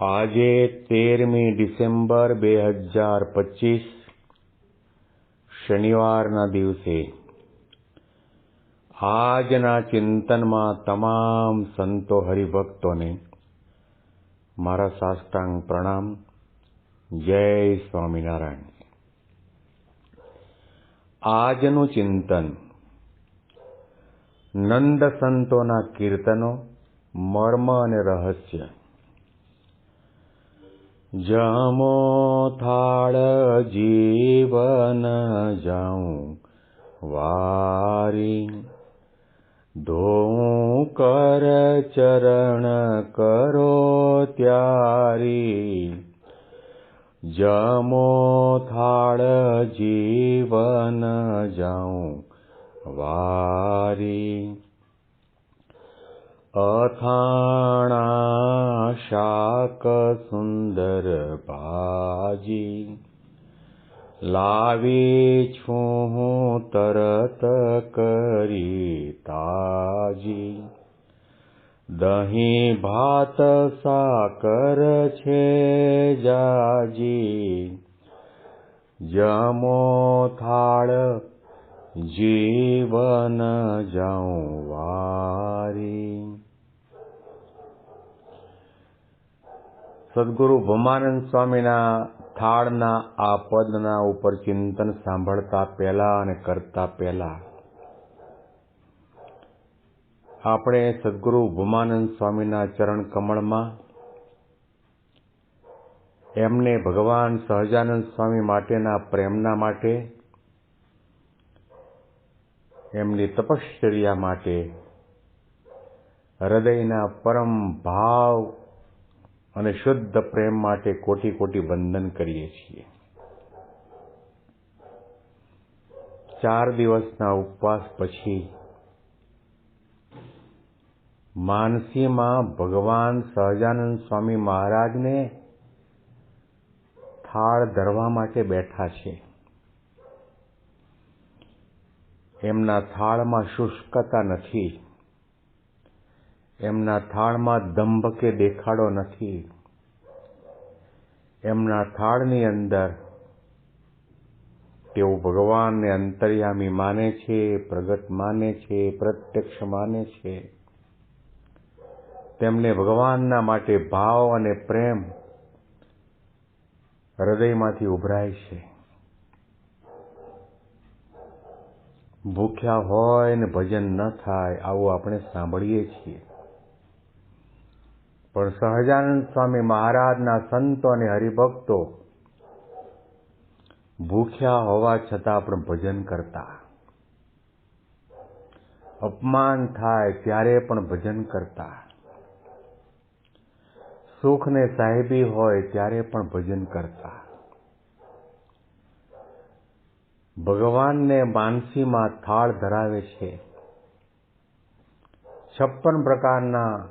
આજે તેરમી ડિસેમ્બર બે હજાર પચીસ, શનિવારના દિવસે. આજના ચિંતનમાં તમામ સંતો હરિભક્તોને મારા સાષ્ટાંગ પ્રણામ. જય સ્વામિનારાયણ. આજનું ચિંતન નંદ સંતોના કીર્તનો, મર્મ અને રહસ્ય. जमोळ जीवन जाऊं वारी धो कर चरण करो त्यारी। जमो थाळ जीवन जाऊं वारी। अथाणा शाक सुन्दर बाजि लावे छो हो तरतकरी ताजि दही भात साकर थाळ जीवन जारी સદગુરુ ભમાનંદ સ્વામીના થાળના આ પદના ઉપર ચિંતન સાંભળતા પહેલા અને કરતા પહેલા આપણે સદગુરુ ભમાનંદ સ્વામીના ચરણ કમળમાં એમને ભગવાન સહજાનંદ સ્વામી માટેના પ્રેમના માટે, એમની તપશ્ચર્યા માટે, હૃદયના પરમ ભાવ અને શુદ્ધ પ્રેમ માટે કોટી કોટી બંધન કરીએ છીએ. ચાર દિવસના ઉપવાસ પછી માનસીમાં ભગવાન સહજાનંદ સ્વામી મહારાજને થાળ ધરવા માટે બેઠા છે. એમના થાળમાં શુષ્કતા નથી. એમના થાળમાં દંભ કે દેખાડો નથી. એમના થાળની અંદર તેઓ ભગવાનને અંતર્યામી માને છે, પ્રગટ માને છે, પ્રત્યક્ષ માને છે. તેમને ભગવાનના માટે ભાવ અને પ્રેમ હૃદયમાંથી ઉભરાય છે. ભૂખ્યા હોય ને ભજન ન થાય, આવું આપણે સાંભળીએ છીએ. પણ સહજાનંદ સ્વામી મહારાજના સંતો અને હરિભક્તો ભૂખ્યા હોવા છતાં પણ ભજન કરતા. અપમાન થાય ત્યારે પણ ભજન કરતા. સુખ ને સાહેબી હોય ત્યારે પણ ભજન કરતા. ભગવાનને માનસીમાં થાળ ધરાવે છે. છપ્પન પ્રકારના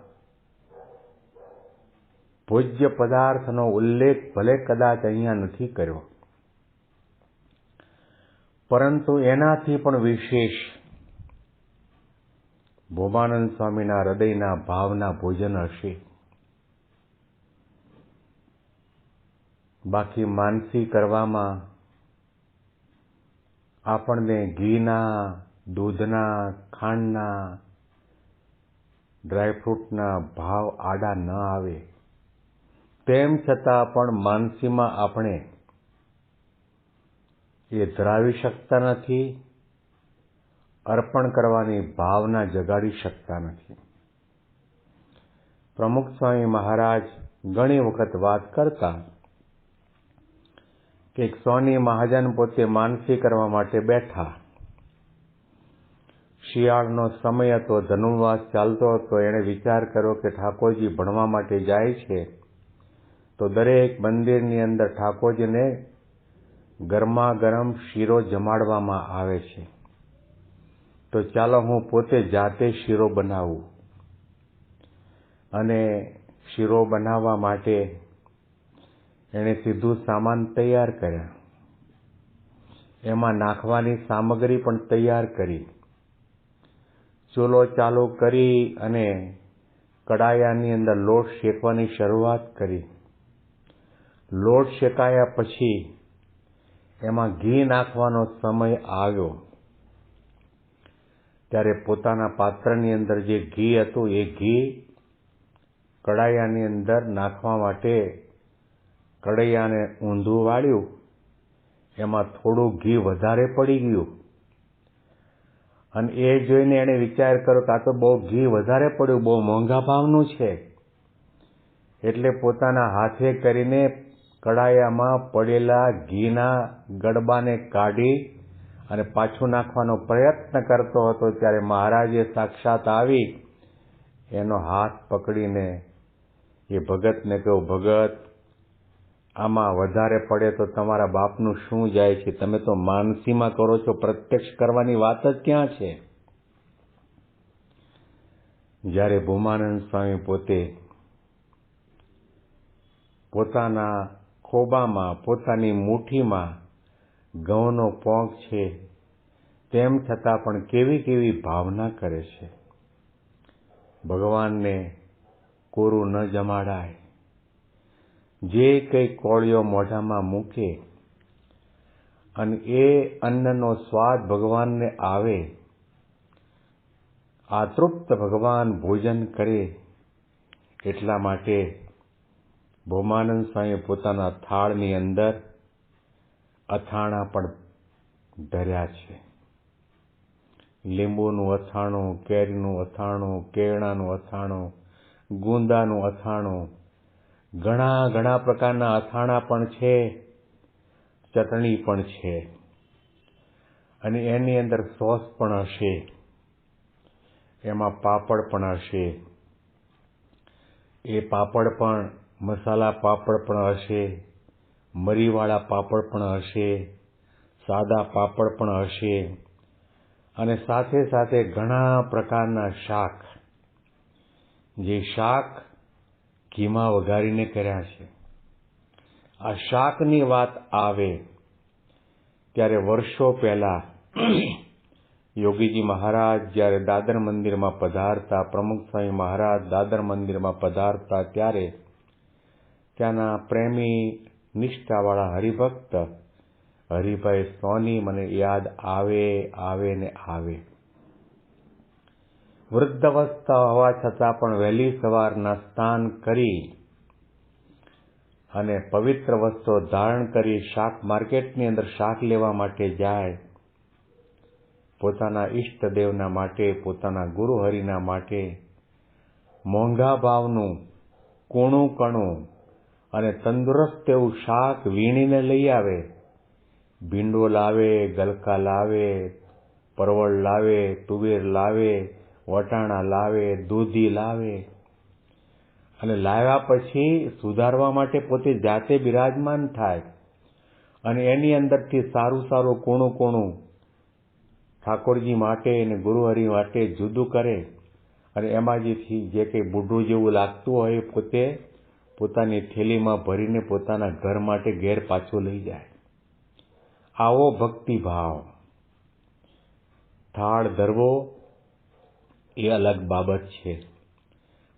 ભોજ્ય પદાર્થનો ઉલ્લેખ ભલે કદાચ અહીંયા નથી કર્યો. પરંતુ એનાથી પણ વિશેષ ભોમાનંદ સ્વામીના હૃદયના ભાવના ભોજન હશે. બાકી માનસી કરવામાં આપણને ઘીના, દૂધના, ખાંડના, ડ્રાયફ્રૂટના ભાવ આડા ન આવે. તેમ છતાં પણ માનસીમાં આપણે એ ધરાવી શકતા નથી, અર્પણ કરવાની ભાવના જગાડી શકતા નથી. પ્રમુખ સ્વામી મહારાજ ઘણી વખત વાત કરતા કે સોની મહાજન પોતે માનસી કરવા માટે બેઠા. શિયાળનો સમય હતો ધનુવાસ ચાલતો હતો, એણે વિચાર કર્યો કે ઠાકોરજી ભણવા માટે જાય છે. તો દરેક મંદિરની અંદર ઠાકોરજીને ગરમા ગરમ શીરો જમાડવામાં આવે છે. તો ચાલો હું પોતે જાતે શીરો બનાવું. અને શીરો બનાવવા માટે એણે સીધું સામાન તૈયાર કર્યા. એમાં નાખવાની સામગ્રી પણ તૈયાર કરી. ચૂલો ચાલુ કરી અને કડાયાની અંદર લોટ શેકવાની શરૂઆત કરી. લોટ શેકાયા પછી એમાં ઘી નાખવાનો સમય આવ્યો. ત્યારે પોતાના પાત્રની અંદર જે ઘી હતું, એ ઘી કડાયાની અંદર નાખવા માટે કડૈયાને ઊંધું વાળ્યું. એમાં થોડું ઘી વધારે પડી ગયું. અને એ જોઈને એણે વિચાર કર્યો કે તો બહુ ઘી વધારે પડ્યું, બહુ મોંઘા ભાવનું છે. એટલે પોતાના હાથે કરીને કડાયામાં પડેલા ઘીના ગડબાને કાઢી અને પાછું નાખવાનો પ્રયત્ન કરતો હતો ત્યારે મહારાજે સાક્ષાત આવી એનો હાથ પકડીને એ ભગતને કહ્યું, ભગત, આમાં વધારે પડે તો તમારા બાપનું શું જાય છે? તમે તો માનસીમાં કરો છો, પ્રત્યક્ષ કરવાની વાત જ ક્યાં છે? જ્યારે ભૂમાનંદ સ્વામી પોતે પોતાના ખોબામાં, પોતાની મુઠ્ઠીમાં ઘઉંનો પોંક છે, તેમ છતાં પણ કેવી કેવી ભાવના કરે છે. ભગવાનને કોરું ન જમાડાય. જે કંઈ કોળીઓ મોઢામાં મૂકે અને એ અન્નનો સ્વાદ ભગવાનને આવે આતૃપ્ત ભગવાન ભોજન કરે એટલા માટે ભોમાનંદ સ્વામી પોતાના થાળની અંદર અથાણા પણ ધર્યા છે. લીંબુનું અથાણું, કેરીનું અથાણું, કેળાનું અથાણું, ગુંદાનું અથાણું, ઘણા ઘણા પ્રકારના અથાણા પણ છે, ચટણી પણ છે. અને એની અંદર સોસ પણ હશે. એમાં પાપડ પણ હશે. એ પાપડ પણ મસાલા પાપડ પણ હશે, મરીવાળા પાપડ પણ હશે, સાદા પાપડ પણ હશે, અને સાથે સાથે ઘણા પ્રકારના શાક. જે શાક ઘીમાં વઘારીને કર્યા છે. આ શાકની વાત આવે ત્યારે વર્ષો પહેલા યોગીજી મહારાજ જ્યારે દાદર મંદિરમાં પધારતા, પ્રમુખ સ્વામી મહારાજ દાદર મંદિરમાં પધારતા ત્યારે ત્યાંના પ્રેમી નિષ્ઠાવાળા હરિભક્ત હરિભાઈ સોની મને યાદ આવે આવે ને આવે. વૃદ્ધાવસ્થા હોવા છતાં પણ વહેલી સવારના સ્નાન કરી અને પવિત્ર વસ્ત્રો ધારણ કરી શાક માર્કેટની અંદર શાક લેવા માટે જાય. પોતાના ઈષ્ટદેવના માટે, પોતાના ગુરુહરિના માટે મોંઘા ભાવનું, કોણું કણું અને તંદુરસ્ત એવું શાક વીણીને લઈ આવે. ભીંડો લાવે, ગલકા લાવે, પરવળ લાવે, તુવેર લાવે, વટાણા લાવે, દૂધી લાવે. અને લાવ્યા પછી સુધારવા માટે પોતે જાતે બિરાજમાન થાય. અને એની અંદરથી સારું સારું કોણું કોણું ઠાકોરજી માટે અને ગુરુહરિ માટે જુદું કરે. અને એમાં જેથી જે કંઈ બુઢું જેવું લાગતું હોય પોતે પોતાની થેલીમાં ભરીને પોતાના ઘર માટે ઘેર પાછો લઈ જાય. આવો ભક્તિભાવ. થાળ ધરવો એ અલગ બાબત છે.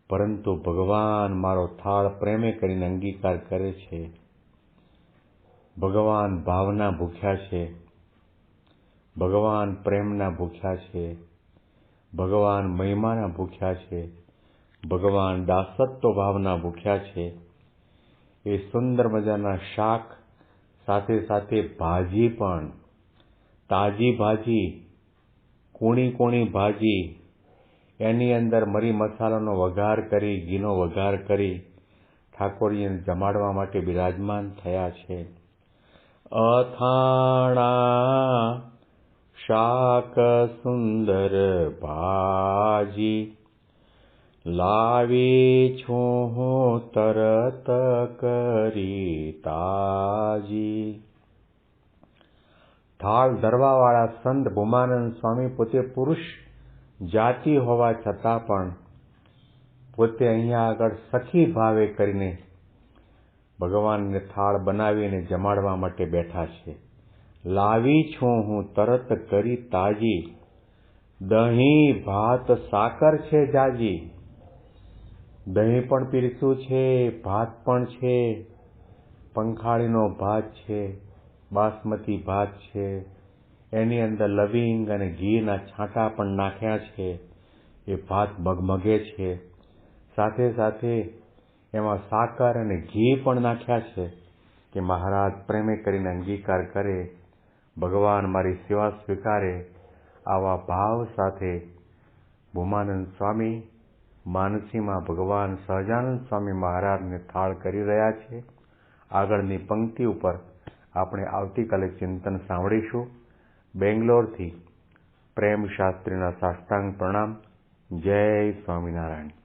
પરંતુ ભગવાન મારો થાળ પ્રેમે કરીને અંગીકાર કરે છે. ભગવાન ભાવના ભૂખ્યા છે. ભગવાન પ્રેમના ભૂખ્યા છે. ભગવાન મહિમાના ભૂખ્યા છે. ભગવાન દાસત્વ ભાવના ભૂખ્યા છે. એ સુંદર મજાના શાક, સાથે સાથે ભાજી પણ. તાજી ભાજી, કૂણી કૂણી ભાજી, એની અંદર મરી મસાલાનો વઘાર કરી, ઘીનો વઘાર કરી, ઠાકોરજીને જમાડવા માટે બિરાજમાન થયા છે. અથાણા શાક સુંદર ભાજી લાવી છું હું તરત કરી તાજી થાળ ધરવાવાળા સંત ભૂમાનંદ સ્વામી પોતે પુરુષ જાતિ હોવા છતાં પણ પોતે અહીંયા આગળ સખી ભાવે કરીને ભગવાનને થાળ બનાવીને જમાડવા માટે બેઠા છે. લાવી છું હું તરત કરી તાજી દહીં, ભાત, સાકર છે જાજી. દહીં પણ પીરસું છે, ભાત પણ છે, પંખાળીનો ભાત છે, બાસમતી ભાત છે, એની અંદર લવિંગ અને ઘીના છાંટા પણ નાખ્યા છે, એ ભાત મગમગે છે. સાથે સાથે એમાં સાકર અને ઘી પણ નાખ્યા છે કે મહારાજ પ્રેમે કરીને અંગીકાર કરે, ભગવાન મારી સેવા સ્વીકારે, આવા ભાવ સાથે ભૂમાનંદ સ્વામી માનસીમાં ભગવાન સહજાનંદ સ્વામી મહારાજને થાળ કરી રહ્યા છે. આગળની પંક્તિ ઉપર આપણે આવતીકાલે ચિંતન સાંભળીશું. બેંગ્લોરથી પ્રેમ શાસ્ત્રીના સાષ્ટાંગ પ્રણામ. જય સ્વામિનારાયણ.